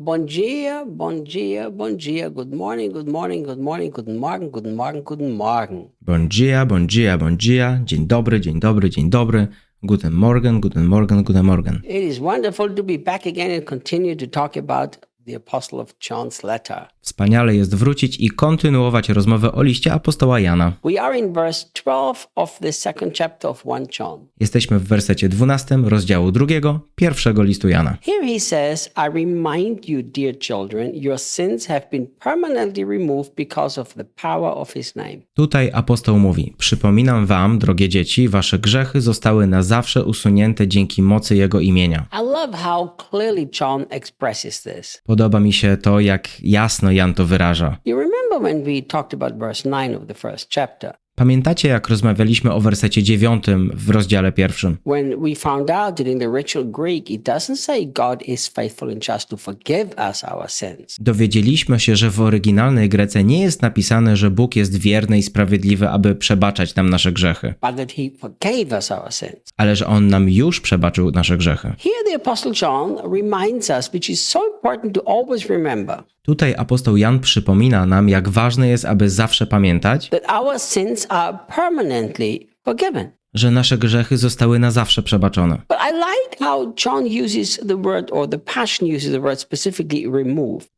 Bon dia, bon dia, bon dia. Good morning, good morning, good morning, guten Morgen, guten Morgen, guten Morgen. Bon dia, bon dia, bon dia. Dzień dobry, dzień dobry, dzień dobry. Guten Morgen, guten Morgen, guten Morgen. It is wonderful to be back again and continue to talk about the Apostle of John's letter. Wspaniale jest wrócić i kontynuować rozmowę o liście apostoła Jana. We are in verse 12 of the second chapter of 1 John. Jesteśmy w wersecie 12 rozdziału drugiego pierwszego listu Jana. Here he says, I remind you, dear children, your sins have been permanently removed because of the power of his name. Tutaj apostoł mówi: Przypominam wam, drogie dzieci, wasze grzechy zostały na zawsze usunięte dzięki mocy jego imienia. I love how clearly John expresses this. Podoba mi się to, jak jasno Jan to wyraża. You remember when we talked about verse 9 of the first chapter, Pamiętacie, jak rozmawialiśmy o wersecie 9 w rozdziale pierwszym? when we found out that in the original Greek, it doesn't say God is faithful and just to forgive us our sins, Dowiedzieliśmy się, że w oryginalnej Grece nie jest napisane, że Bóg jest wierny i sprawiedliwy, aby przebaczać nam nasze grzechy, but that he forgave us our sins. ale że On nam już przebaczył nasze grzechy. Here, the Apostle John reminds us, which is so important to always remember, Tutaj apostoł Jan przypomina nam, jak ważne jest, aby zawsze pamiętać, that our sins are permanently forgiven. że nasze grzechy zostały na zawsze przebaczone.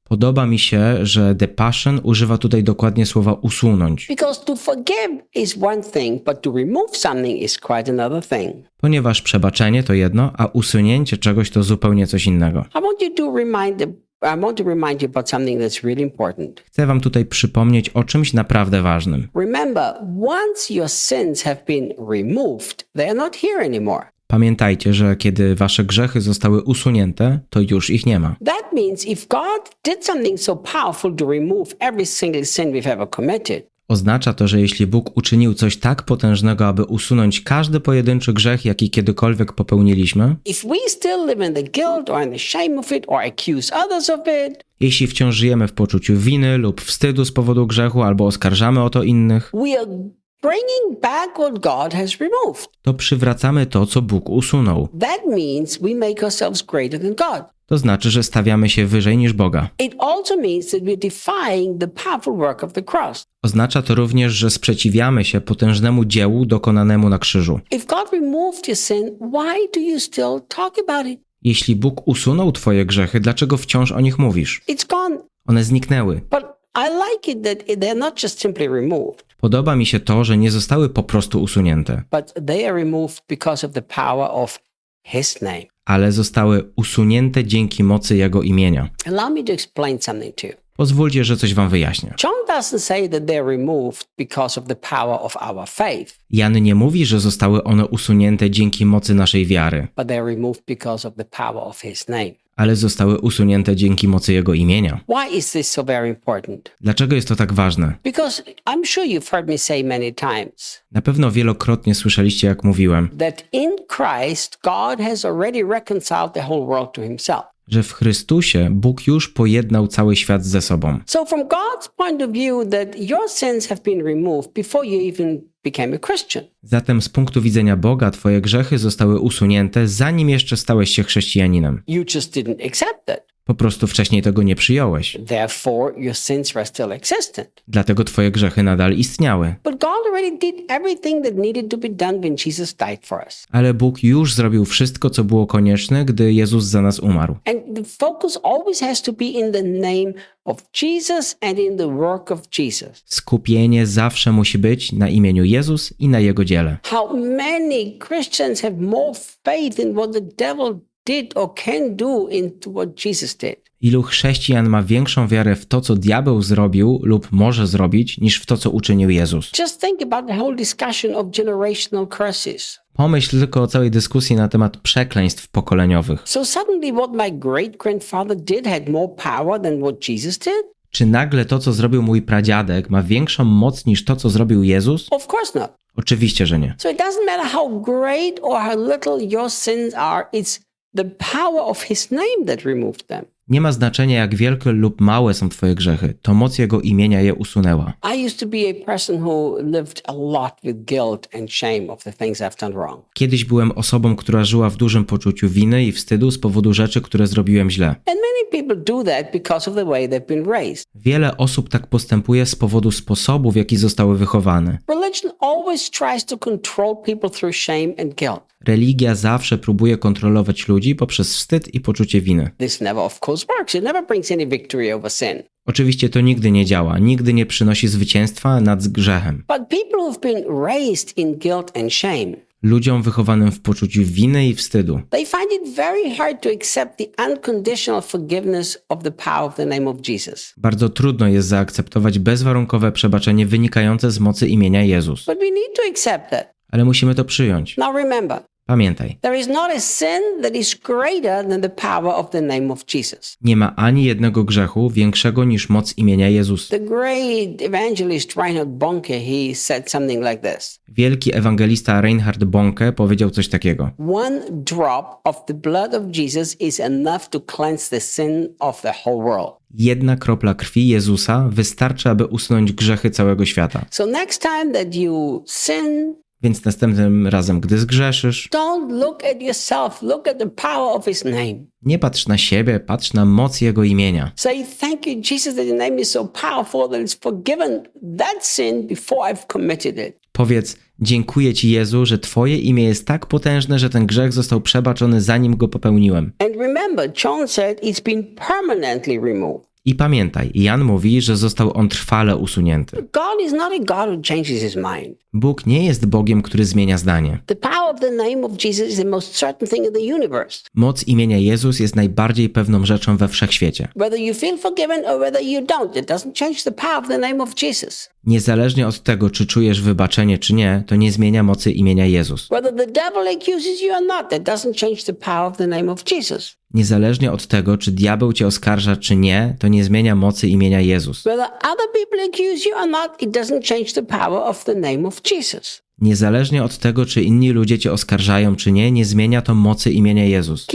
Podoba mi się, że The Passion używa tutaj dokładnie słowa usunąć, ponieważ przebaczenie to jedno, a usunięcie czegoś to zupełnie coś innego. I want you to remind the, Chcę wam tutaj przypomnieć o czymś naprawdę ważnym. Pamiętajcie, że kiedy wasze grzechy zostały usunięte, to już ich nie ma. That means if God did something so powerful to remove every single sin we've ever committed, Oznacza to, że jeśli Bóg uczynił coś tak potężnego, aby usunąć każdy pojedynczy grzech, jaki kiedykolwiek popełniliśmy, jeśli wciąż żyjemy w poczuciu winy lub wstydu z powodu grzechu albo oskarżamy o to innych, to przywracamy to, co Bóg usunął. That means we make ourselves greater than God. To znaczy, że stawiamy się wyżej niż Boga. Oznacza to również, że sprzeciwiamy się potężnemu dziełu dokonanemu na krzyżu. Jeśli Bóg usunął twoje grzechy, dlaczego wciąż o nich mówisz? One zniknęły. Podoba mi się to, że nie zostały po prostu usunięte, but they are removed because of the power of. Ale zostały usunięte dzięki mocy Jego imienia. Pozwólcie, że coś wam wyjaśnię. Jan nie mówi, że zostały one usunięte dzięki mocy naszej wiary, ale zostały usunięte dzięki mocy Jego imienia. Why is this so very important? Dlaczego jest to tak ważne? Because I'm sure you've heard me say many times Na pewno wielokrotnie słyszeliście, jak mówiłem, that in Christ, God has already reconciled the whole world to Himself. Że w Chrystusie Bóg już pojednał cały świat ze sobą. So, from God's point of view, that your sins have been removed before you even became a Christian. Zatem z punktu widzenia Boga Twoje grzechy zostały usunięte, zanim jeszcze stałeś się chrześcijaninem. You just didn't accept. Po prostu wcześniej tego nie przyjąłeś. Therefore, your sins were still existent. Dlatego Twoje grzechy nadal istniały. But God already did everything that needed to be done when Jesus died for us. Ale Bóg już zrobił wszystko, co było konieczne, gdy Jezus za nas umarł. And the focus always has to be in the name of Jesus and in the work of Jesus. Skupienie zawsze musi być na imieniu Jezus i na Jego dziele. How many Christians have more faith in what the devil did or can do into what Jesus did? Ilu chrześcijan ma większą wiarę w to, co diabeł zrobił lub może zrobić, niż w to, co uczynił Jezus? Just think about the whole discussion of generational curses. Pomyśl tylko o całej dyskusji na temat przekleństw pokoleniowych. So suddenly, what my great grandfather did had more power than what Jesus did? Czy nagle to, co zrobił mój pradziadek, ma większą moc niż to, co zrobił Jezus? Of course not. Oczywiście, że nie. So it doesn't matter how great or how little your sins are, it's the power of his name that removed them. Nie ma znaczenia, jak wielkie lub małe są Twoje grzechy, to moc Jego imienia je usunęła. Kiedyś byłem osobą, która żyła w dużym poczuciu winy i wstydu z powodu rzeczy, które zrobiłem źle. Wiele osób tak postępuje z powodu sposobu, w jaki zostały wychowane. Religia zawsze próbuje kontrolować ludzi poprzez wstyd i poczucie winy. This never, of course, works. It never brings any victory over sin. Oczywiście to nigdy nie działa, nigdy nie przynosi zwycięstwa nad grzechem. But people who've been raised in guilt and shame, Ludziom wychowanym w poczuciu winy i wstydu they find it very hard to accept the unconditional forgiveness of the power of the name of Jesus. bardzo trudno jest zaakceptować bezwarunkowe przebaczenie wynikające z mocy imienia Jezus. But we need to accept that. Ale musimy to przyjąć. Now remember, Pamiętaj, nie ma ani jednego grzechu większego niż moc imienia Jezus. Wielki ewangelista Reinhard Bonke powiedział coś takiego. One drop of the blood of Jesus is enough to cleanse the sin of the whole world. Jedna kropla krwi Jezusa wystarczy, aby usunąć grzechy całego świata. So next time that you sin, Więc następnym razem, gdy zgrzeszysz, don't look at yourself, look at the power of his name. nie patrz na siebie, patrz na moc Jego imienia. Say, thank you, Jesus, that your name is so powerful that it's forgiven that sin before I've committed it. Powiedz, dziękuję Ci Jezu, że Twoje imię jest tak potężne, że ten grzech został przebaczony zanim go popełniłem. And remember, John said it's been permanently removed. I pamiętaj, Jan mówi, że został on trwale usunięty. Bóg nie jest Bogiem, który zmienia zdanie. Moc imienia Jezus jest najbardziej pewną rzeczą we wszechświecie. Niezależnie od tego, czy czujesz wybaczenie, czy nie, to nie zmienia mocy imienia Jezus. Niezależnie od tego, czy diabeł cię oskarża, czy nie, to nie zmienia mocy imienia Jezus. Niezależnie od tego, czy inni ludzie cię oskarżają, czy nie, nie zmienia to mocy imienia Jezus.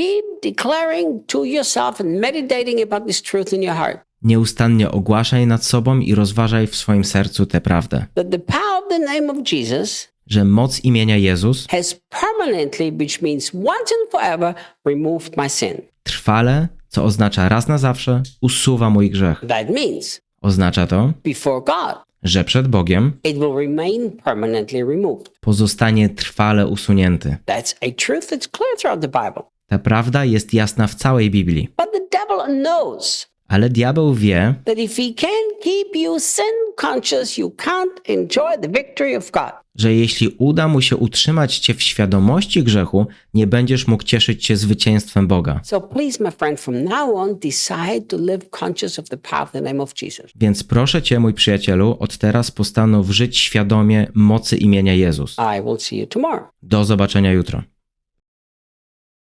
Nieustannie ogłaszaj nad sobą i rozważaj w swoim sercu tę prawdę, that the power of the name of Jesus że moc imienia Jezus has permanently, which means once and forever, removed my sin. trwale, co oznacza raz na zawsze, usuwa mój grzech. That means Oznacza to, before God, że przed Bogiem it will remain permanently removed. pozostanie trwale usunięty. That's a truth that's clear throughout the Bible. Ta prawda jest jasna w całej Biblii. But the devil knows Ale diabeł wie, that if he can keep you sin conscious, you can't enjoy the victory of God. że jeśli uda mu się utrzymać cię w świadomości grzechu, nie będziesz mógł cieszyć się zwycięstwem Boga. So please, my friend, from now on, decide to live conscious of the power of the name of Jesus. Więc proszę cię, mój przyjacielu, od teraz postanów żyć świadomie mocy imienia Jezus. I will see you tomorrow. Do zobaczenia jutro.